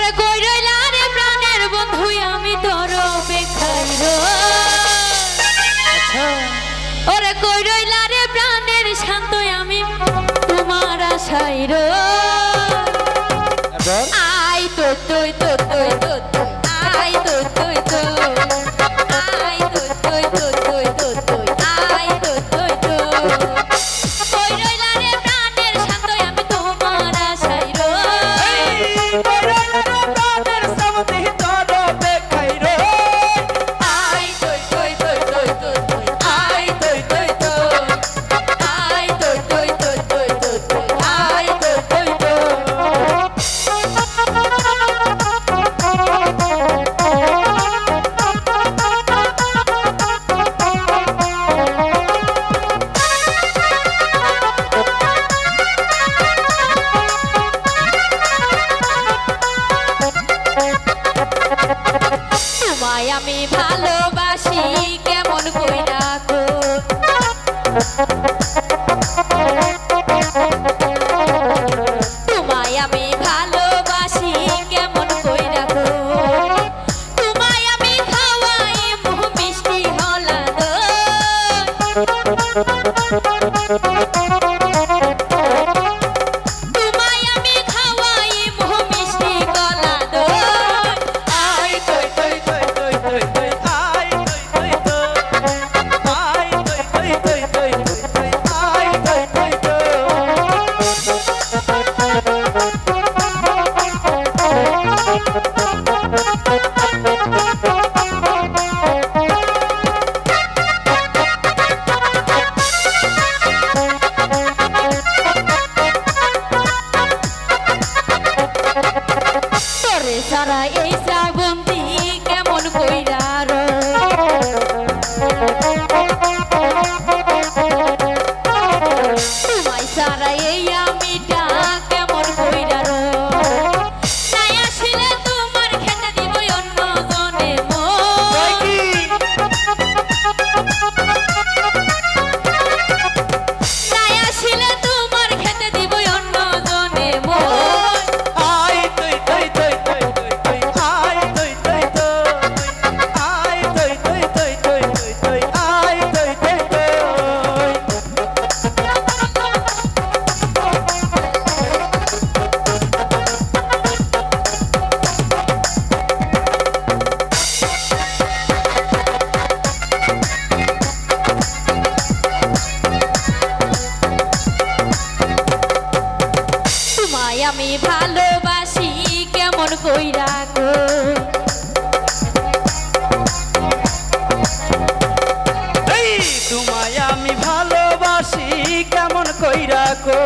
ওরে কই রইলা রে প্রাণের বন্ধু আমি তোর বেখাইর ওরে কই রইলা রে প্রাণের শান্ত আমি তোমার আই তো তুই তো তুই তো আই তো তুই তো আই আমি ভালোবাসি কেমন কইরা গো তোমায় আমি ভালোবাসি কেমন কইরা গো তোমায় আমি তোরে সারা ভালোবাসি কেমন কইরা গো? তোমায় আমি ভালোবাসি কেমন কইরা কো